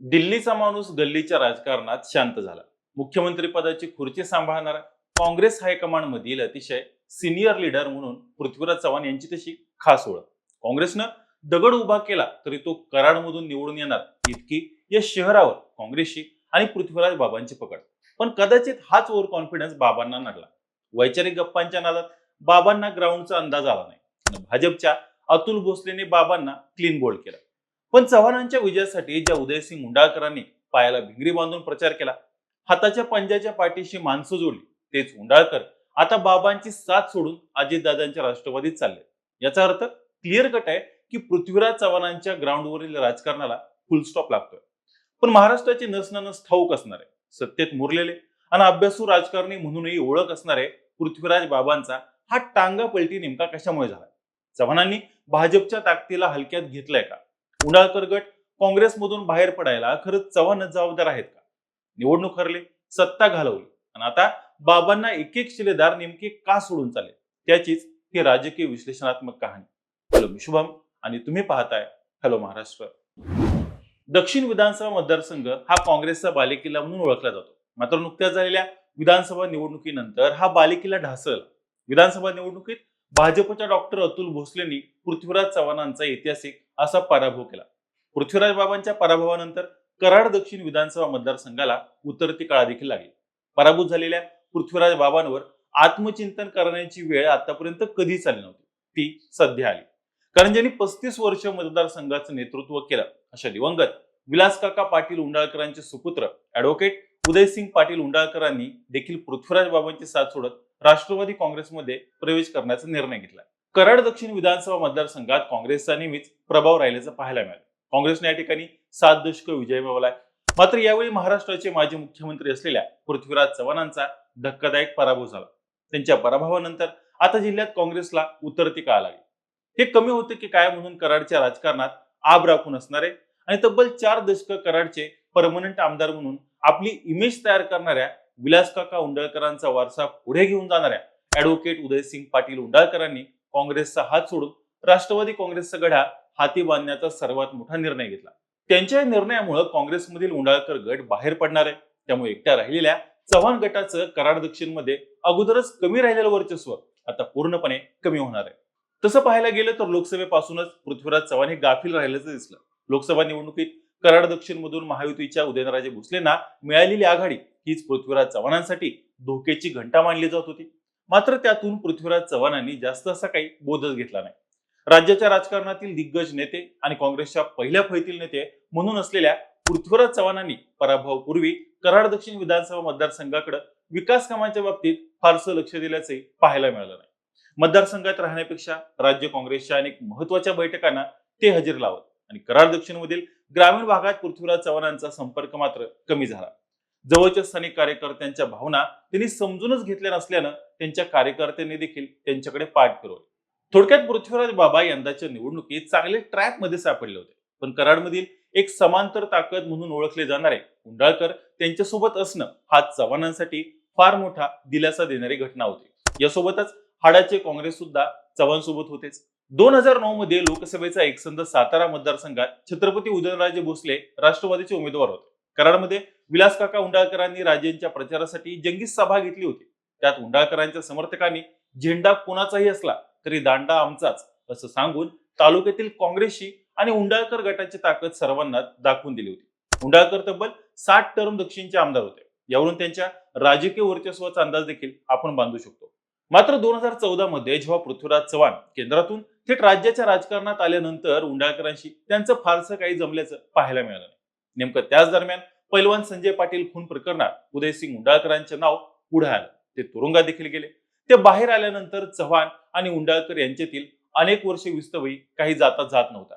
दिल्लीचा माणूस गल्लीच्या राजकारणात शांत झाला. मुख्यमंत्री पदाची खुर्ची सांभाळणारा काँग्रेस हायकमांडमधील अतिशय सिनियर लीडर म्हणून पृथ्वीराज चव्हाण यांची तशी खास ओळख. काँग्रेसनं दगड उभा केला तरी तो कराडमधून निवडून येणार इतकी या शहरावर काँग्रेसची आणि पृथ्वीराज बाबांची पकड. पण कदाचित हाच ओव्हर कॉन्फिडन्स बाबांना नडला वैचारिक गप्पांच्या नादात बाबांना ग्राउंडचा अंदाज आला नाही. भाजपच्या अतुल भोसलेने बाबांना क्लीन बोल्ड केला. पण चव्हाणांच्या विजयासाठी ज्या उदयसिंग मुंडाळकरांनी पायाला भिंगरी बांधून प्रचार केला हाताच्या पंजाच्या पाठीशी माणसं जोडली तेच हुंडाळकर आता बाबांची साथ सोडून अजितदादांच्या राष्ट्रवादीत चालले. याचा अर्थ क्लिअर कट आहे की पृथ्वीराज चव्हाणांच्या ग्राउंडवरील राजकारणाला फुल स्टॉप लागतोय. पण महाराष्ट्राची नसनानस ठाऊक असणार आहे सत्तेत मुरलेले आणि अभ्यासू राजकारणी म्हणूनही ओळख असणारे पृथ्वीराज बाबांचा हा टांगा पलटी नेमका कशामुळे झाला? चव्हाणांनी भाजपच्या ताकदीला हलक्यात घेतलंय का? उंडाळकर गट काँग्रेसमधून बाहेर पडायला खरंच चव्हाणच जबाबदार आहेत का? निवडणूक हरले सत्ता घालवली. आणि आता बाबांना एक एक शिलेदार नेमके का सोडून चाले त्याचीच ही राजकीय विश्लेषणात्मक कहाणी. हॅलो मी शुभम आणि तुम्ही पाहताय हॅलो महाराष्ट्र. दक्षिण विधानसभा मतदारसंघ हा काँग्रेसचा बालेकिल्ला म्हणून ओळखला जातो. मात्र नुकत्याच झालेल्या विधानसभा निवडणुकीनंतर हा बालेकिल्ला ढासळला. विधानसभा निवडणुकीत भाजपच्या डॉक्टर अतुल भोसलेंनी पृथ्वीराज चव्हाणांचा ऐतिहासिक असा पराभव केला. पृथ्वीराज बाबांच्या पराभवानंतर कराड दक्षिण विधानसभा मतदारसंघाला उतरती काळा देखील लागली. पराभूत झालेल्या पृथ्वीराज बाबांवर आत्मचिंतन करण्याची वेळ आतापर्यंत कधीच आली नव्हती. ती सध्या आली. कारण ज्यांनी पस्तीस वर्ष मतदारसंघाचं नेतृत्व केलं अशा दिवंगत विलासकाका पाटील उंडाळकरांचे सुपुत्र ऍडव्होकेट उदयसिंग पाटील उंडाळकरांनी देखील पृथ्वीराज बाबांची साथ सोडत राष्ट्रवादी काँग्रेसमध्ये प्रवेश करण्याचा निर्णय घेतला. कराड दक्षिण विधानसभा मतदारसंघात काँग्रेसचा नेहमीच प्रभाव राहिल्याचं पाहायला मिळालं. काँग्रेसने या ठिकाणी सात दशक विजय मिळवलाय. मात्र यावेळी महाराष्ट्राचे माजी मुख्यमंत्री असलेल्या पृथ्वीराज चव्हाणांचा धक्कादायक पराभव झाला. त्यांच्या पराभवानंतर आता जिल्ह्यात काँग्रेसला उतरती काळ लागली? हे कमी होते की काय म्हणून कराडच्या राजकारणात आब राखून असणारे आणि तब्बल चार दशक कराडचे परमनंट आमदार म्हणून आपली इमेज तयार करणाऱ्या विलासकाका उंडाळकरांचा वारसा पुढे घेऊन जाणाऱ्या ऍडव्होकेट उदयसिंग पाटील उंडाळकरांनी काँग्रेसचा हात सोडून राष्ट्रवादी काँग्रेसचा गढा हाती बांधण्याचा सर्वात मोठा निर्णय घेतला. त्यांच्या निर्णयामुळे काँग्रेसमधील उंडाळकर गट बाहेर पडणार आहे. त्यामुळे एकट्या राहिलेल्या चव्हाण गटाचं कराड दक्षिणमध्ये अगोदरच कमी राहिलेलं वर्चस्व आता पूर्णपणे कमी होणार आहे. तसं पाहायला गेलं तर लोकसभेपासूनच पृथ्वीराज चव्हाण हे गाफील राहिल्याचं दिसलं. लोकसभा निवडणुकीत कराड दक्षिण मधून महायुतीच्या उदयनराजे भोसलेंना मिळालेली आघाडी हीच पृथ्वीराज चव्हाणांसाठी धोक्याची घंटा मानली जात होती. मात्र त्यातून पृथ्वीराज चव्हाणांनी जास्त असा काही बोधच घेतला नाही. राज्याच्या राजकारणातील दिग्गज नेते आणि काँग्रेसच्या पहिल्या फळीतील नेते म्हणून असलेल्या पृथ्वीराज चव्हाणांनी पराभवापूर्वी कराड दक्षिण विधानसभा मतदारसंघाकडे विकास कामांच्या बाबतीत फारसं लक्ष दिल्याचे पाहायला मिळालं नाही. मतदारसंघात राहण्यापेक्षा राज्य काँग्रेसच्या अनेक महत्त्वाच्या बैठकांना ते हजेर लावत. आणि कराड दक्षिणमधील ग्रामीण भागात पृथ्वीराज चव्हाणांचा संपर्क मात्र कमी झाला. जवळच्या स्थानिक कार्यकर्त्यांच्या भावना त्यांनी समजूनच घेतल्या नसल्यानं त्यांच्या कार्यकर्त्यांनी देखील त्यांच्याकडे पाठ फिरवले. थोडक्यात पृथ्वीराज बाबा यंदाच्या निवडणुकीत चांगले ट्रॅकमध्ये सापडले होते पण कराडमधील एक समांतर ताकद म्हणून ओळखले जाणारे कुंडाळकर त्यांच्यासोबत असणं हा चव्हाणांसाठी फार मोठा दिलासा देणारी घटना होती. यासोबतच हाडाचे काँग्रेस सुद्धा चव्हाण सोबत होतेच. दोन हजार नऊ मध्ये लोकसभेचा एकसंध सातारा मतदारसंघात छत्रपती उदयनराजे भोसले राष्ट्रवादीचे उमेदवार होते. कराडमध्ये विलास काका उंडाळकरांनी राजेंच्या प्रचारासाठी जंगी सभा घेतली होती. त्यात उंडाळकरांच्या समर्थकांनी झेंडा कोणाचाही असला तरी दांडा आमचाच असं सांगून तालुक्यातील काँग्रेसची आणि उंडाळकर गटाची ताकद सर्वांना दाखवून दिली होती. उंडाळकर तब्बल साठ टर्म दक्षिणचे आमदार होते. यावरून त्यांच्या राजकीय वर्चस्वाचा अंदाज देखील आपण बांधू शकतो. मात्र दोन हजार चौदा मध्ये जेव्हा पृथ्वीराज चव्हाण केंद्रातून थेट राज्याच्या राजकारणात आल्यानंतर उंडाळकरांशी त्यांचं फारसं काही जमल्याचं पाहायला मिळालं नाही. नेमकं त्याच दरम्यान पैलवान संजय पाटील खून प्रकरणात उदयसिंग उंडाळकरांचे नाव पुढे आलं. ते तुरुंगात देखील गेले. ते बाहेर आल्यानंतर चव्हाण आणि उंडाळकर यांच्यातील अनेक वर्ष विस्तवही काही जाता जात नव्हता.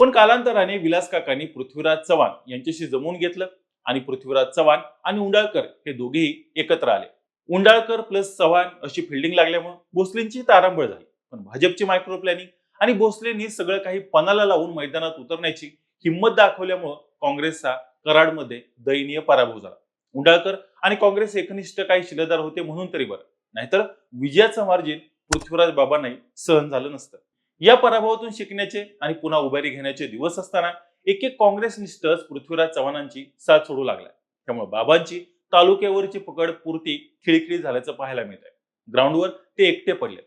पण कालांतराने विलास काकांनी पृथ्वीराज चव्हाण यांच्याशी जमवून घेतलं आणि पृथ्वीराज चव्हाण आणि उंडाळकर हे दोघेही एकत्र आले. उंडाळकर प्लस चव्हाण अशी फिल्डिंग लागल्यामुळे भोसलेंची तारांबळ झाली. पण भाजपची मायक्रो प्लॅनिंग आणि भोसलेंनी सगळं काही पणाला लावून मैदानात उतरण्याची हिंमत दाखवल्यामुळं काँग्रेसचा कराडमध्ये दयनीय पराभव झाला. उंडाळकर आणि काँग्रेस एकनिष्ठ काही शिलेदार होते म्हणून तरी बरं. नाहीतर विजयाचं मार्जिन पृथ्वीराज बाबांनाही सहन झालं नसतं. या पराभवातून शिकण्याचे आणि पुन्हा उभारी घेण्याचे दिवस असताना एक एक काँग्रेसनिष्ठच पृथ्वीराज चव्हाणांची साथ सोडू लागलाय त्यामुळे बाबांची तालुक्यावरची पकड पुरती खिळखिळी झाल्याचं पाहायला मिळत आहे ग्राउंडवर ते एकटे पडले.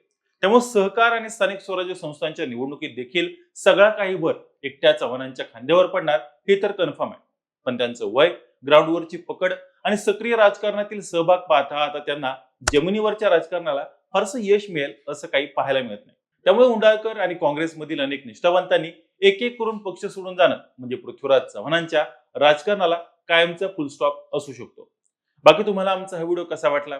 त्यामुळे सहकार आणि स्थानिक स्वराज्य संस्थांच्या निवडणुकीत देखील सगळा काही भर एकट्या चव्हाणांच्या खांद्यावर पडणार हे तर कन्फर्म आहे. पण त्यांचं वय ग्राउंडवरची पकड आणि सक्रिय राजकारणातील सहभाग पाहता आता त्यांना जमिनीवरच्या राजकारणाला फारसं यश मिळेल असं काही पाहायला मिळत नाही. त्यामुळे उंडाळकर आणि काँग्रेसमधील अनेक निष्ठावंतांनी एक एक करून पक्ष सोडून जाणं म्हणजे पृथ्वीराज चव्हाणांच्या राजकारणाला कायमचा फुलस्टॉप असू शकतो. बाकी तुम्हाला आमचा हा व्हिडिओ कसा वाटला?